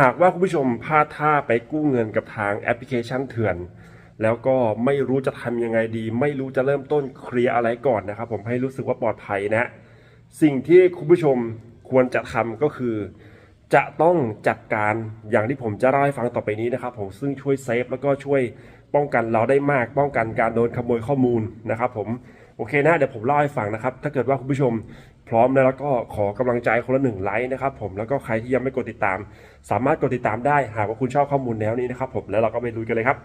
หากว่าคุณผู้ชมพลาดท่าไปกู้เงินกับทางแอปพลิเคชันเถื่อน แล้วก็ไม่รู้จะทำยังไงดี ไม่รู้จะเริ่มต้นเคลียร์อะไรก่อนนะครับ ผมให้รู้สึกว่าปลอดภัยนะ สิ่งที่คุณผู้ชมควรจะทำก็คือ จะต้องจัดการอย่างที่ผมจะเล่าให้ฟังต่อไปนี้นะครับ ผมซึ่งช่วยเซฟแล้วก็ช่วยป้องกันเราได้มาก ป้องกันการโดนขโมยข้อมูลนะครับ ผมโอเคนะเดี๋ยวผมเล่าให้ฟังนะครับ ถ้าเกิดว่าคุณผู้ชม พร้อมแล้วก็ขอกำลังใจคนละหนึ่งไลค์นะครับผมแล้วก็ใครที่ยังไม่กดติดตาม สามารถกดติดตามได้หากว่าคุณชอบข้อมูลแนวนี้นะครับผมแล้วเราก็ไปดูกันเลยครับ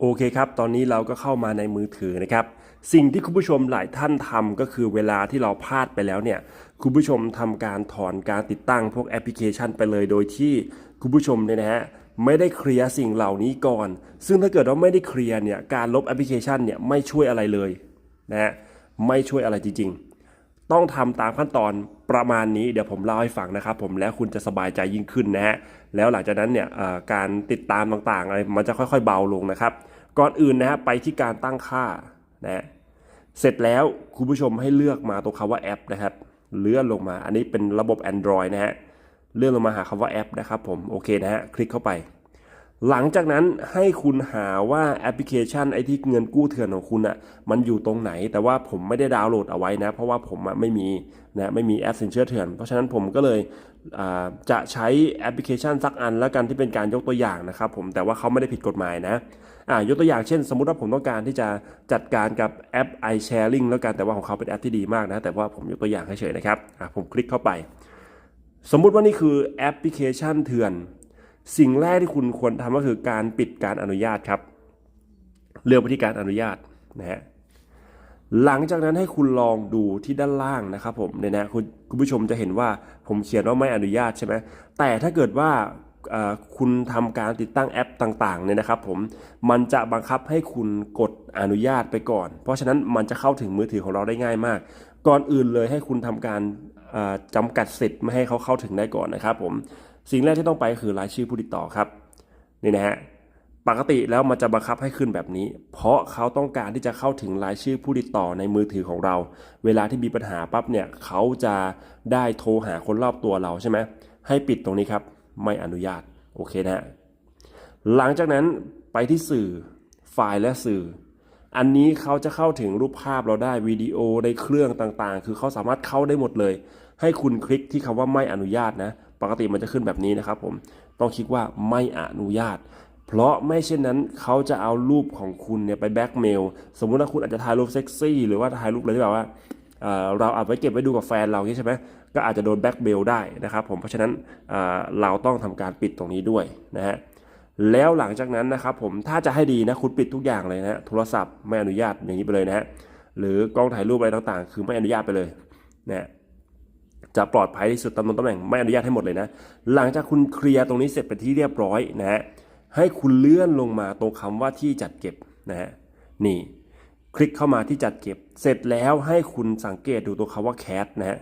โอเคครับ ตอนนี้เราก็เข้ามาในมือถือนะครับ สิ่งที่คุณผู้ชมหลายท่านทำก็คือเวลาที่เราพลาดไปแล้วเนี่ยคุณผู้ชมทำการถอนการติดตั้งพวกแอปพลิเคชันไปเลยโดยที่คุณผู้ชมเนี่ยนะฮะไม่ได้เคลียร์สิ่งเหล่านี้ก่อน ซึ่งถ้าเกิดว่าไม่ได้เคลียร์เนี่ยการลบแอปพลิเคชันเนี่ยไม่ช่วยอะไรเลยนะฮะไม่ช่วยอะไรจริงๆ ต้องทำตามขั้นตอนประมาณนี้เดี๋ยวผมเล่าให้ฟังนะครับผมแล้วคุณจะสบายใจยิ่งขึ้นนะฮะแล้วหลังจากนั้นเนี่ยการติดตามต่างๆอะไรมันจะค่อยๆเบาลงนะครับ ก่อนอื่นนะฮะไปที่การตั้งค่านะฮะเสร็จแล้วคุณผู้ชมให้เลือกมาตรงคำว่าแอปนะครับเลื่อนลงมา อันนี้เป็นระบบ Android นะฮะเลื่อนลงมาหาคำว่าแอปนะครับผมโอเคนะฮะคลิกเข้าไป หลังจากนั้นให้คุณหาว่าแอปพลิเคชันไอที่เงินกู้เถื่อนของคุณอะ่ะมันอยู่ตรงไหน แต่ว่าผมไม่ได้ดาวน์โหลดเอาไว้นะ เพราะว่าผมอะไม่มีนะไม่มีแอปสินเชื่อเถื่อน เพราะฉะนั้นผมก็เลยจะใช้แอปพลิเคชันสักอันแล้วกันที่เป็นการยกตัวอย่างนะครับผมแต่ว่าเขาไม่ได้ผิดกฎหมายนะอ่ายกตัวอย่างเช่น สมมุติว่าผมต้องการที่จะจัดการกับแอป iSharing แล้วกันแต่ว่าของเขาเป็นแอปที่ดีมากนะแต่ว่าผมยกตัวอย่างเฉยๆนะครับอ่าผมคลิกเข้าไป สมมุติว่านี่คือแอปพลิเคชันเถื่อน สิ่งแรกที่คุณควรทำก็คือการปิดการอนุญาตครับ เลือกไปที่การอนุญาตนะฮะหลังจากนั้นให้คุณลองดูที่ด้านล่างนะครับผมเนี่ยนะคุณคุณผู้ชมจะเห็นว่าผมเขียนว่าไม่อนุญาตใช่ไหมแต่ถ้าเกิดว่าคุณทำการติดตั้งแอปต่างๆเนี่ยนะครับผมมันจะบังคับให้คุณกดอนุญาตไปก่อน เพราะฉะนั้นมันจะเข้าถึงมือถือของเราได้ง่ายมาก ก่อนอื่นเลยให้คุณทำการเอ่อจำกัดสิทธิ์ไม่ให้เขาเข้าถึงได้ก่อนนะครับผม สิ่งแรกที่ต้องไปคือรายชื่อผู้ติดต่อครับนี่นะฮะปกติแล้วมันจะบังคับให้ขึ้นแบบนี้ เพราะเขาต้องการที่จะเข้าถึงรายชื่อผู้ติดต่อในมือถือของเรา เวลาที่มีปัญหาปั๊บเนี่ยเขาจะได้โทรหาคนรอบตัวเราใช่ไหมให้ปิดตรงนี้ครับ ไม่อนุญาตโอเคนะฮะหลังจากนั้นไปที่สื่อไฟล์และสื่อ อันนี้เขาจะเข้าถึงรูปภาพเราได้วิดีโอในเครื่องต่างๆ คือเขาสามารถเข้าได้หมดเลย ให้คุณคลิกที่คำว่าไม่อนุญาตนะ ปกติมันจะขึ้นแบบนี้นะครับผมต้องคลิกว่าไม่อนุญาต เพราะไม่เช่นนั้นเขาจะเอารูปของคุณเนี่ยไปแบ็กเมลสมมุติว่าคุณอาจจะถ่ายรูปเซ็กซี่หรือว่าถ่ายรูปอะไรที่แบบว่าเเราเอาไว้เก็บไว้ดูกับแฟนเราอย่างนี้ใช่ไหมก็อาจจะโดนแบ็กเมลได้นะครับผมเพราะฉะนั้นเเราต้องทำการปิดตรงนี้ด้วยนะฮะแล้วหลังจากนั้นนะครับผมถ้าจะให้ดีนะคุณปิดทุกอย่างเลยนะโทรศัพท์ไม่อนุญาตอย่างนี้ไปเลยนะฮะหรือกล้องถ่ายรูปอะไรต่างๆ คือไม่อนุญาตไปเลยนะ จะปลอดภัยที่สุดตำแหน่งตำแหน่งไม่อนุญาตให้หมดเลยนะ หลังจากคุณเคลียร์ตรงนี้เสร็จเป็นที่เรียบร้อยนะฮะให้คุณเลื่อนลงมาตรงคำว่าที่จัดเก็บนะฮะนี่ คลิกเข้ามาที่จัดเก็บ เสร็จแล้วให้คุณสังเกตดูตัวคำว่าแคสนะฮะ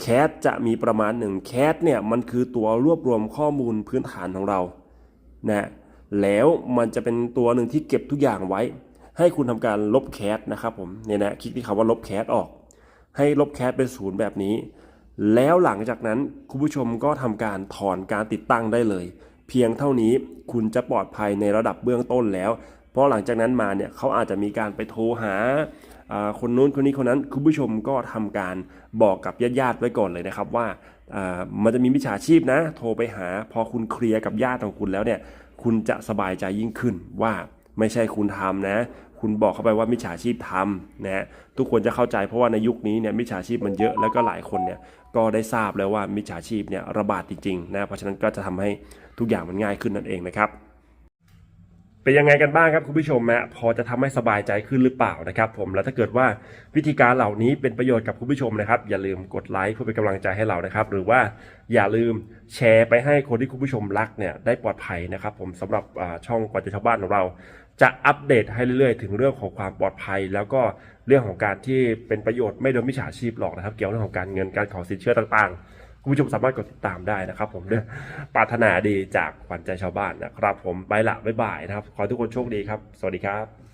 แคสจะมีประมาณหนึ่งแคสเนี่ยมันคือตัวรวบรวมข้อมูลพื้นฐานของเรานะแล้วมันจะเป็นตัวหนึ่งที่เก็บทุกอย่างไว้ ให้คุณทำการลบแคสนะครับผมเนี่ยนะคลิกที่คำว่าลบแคสออก ให้ลบแคสเป็นศูนย์แบบนี้ แล้วหลังจากนั้นคุณผู้ชมก็ทำการถอนการติดตั้งได้เลย เพียงเท่านี้คุณจะปลอดภัยในระดับเบื้องต้นแล้ว เพราะหลังจากนั้นมาเนี่ยเขาอาจจะมีการไปโทรหาคนนู้นคนนี้คนนั้นคุณผู้ชมก็ทำการบอกกับญาติๆไว้ก่อนเลยนะครับว่ามันจะมีมิจฉาชีพนะ โทรไปหา พอคุณเคลียร์กับญาติของคุณแล้วเนี่ย คุณจะสบายใจยิ่งขึ้นว่า ไม่ใช่คุณทำนะ คุณบอกเข้าไปว่ามิจฉาชีพทำนะฮะทุกคนจะเข้าใจเพราะว่าในยุคนี้เนี่ยมิจฉาชีพมันเยอะแล้วก็หลายคนเนี่ยก็ได้ทราบแล้วว่ามิจฉาชีพเนี่ยระบาดจริงๆนะเพราะฉะนั้นก็จะทำให้ทุกอย่างมันง่ายขึ้นนั่นเองนะครับ เป็นยังไงกันบ้างครับคุณผู้ชมฮะพอจะทำให้สบายใจขึ้นหรือเปล่านะครับ ผมแล้วถ้าเกิดว่าวิธีการเหล่านี้เป็นประโยชน์กับคุณผู้ชมนะครับ อย่าลืมกดไลค์เพื่อเป็นกำลังใจให้เรานะครับ หรือว่าอย่าลืมแชร์ไปให้คนที่คุณผู้ชมรักเนี่ยได้ปลอดภัยนะครับ ผมสำหรับช่องกว่าจะชาวบ้านของเรา จะอัปเดตให้เรื่อยๆ ถึงเรื่องของความปลอดภัย แล้วก็เรื่องของการที่เป็นประโยชน์ไม่โดนมิจฉาชีพหลอกนะครับ เกี่ยวกับเรื่องของการเงินการขอสินเชื่อต่างๆ คุณผู้ชมสามารถกดติดตามได้นะครับ ผมด้วยปรารถนาดีจากขวัญใจชาวบ้านนะครับ ผมไปละบ๊ายบายนะครับ ขอให้ทุกคนโชคดีครับ สวัสดีครับ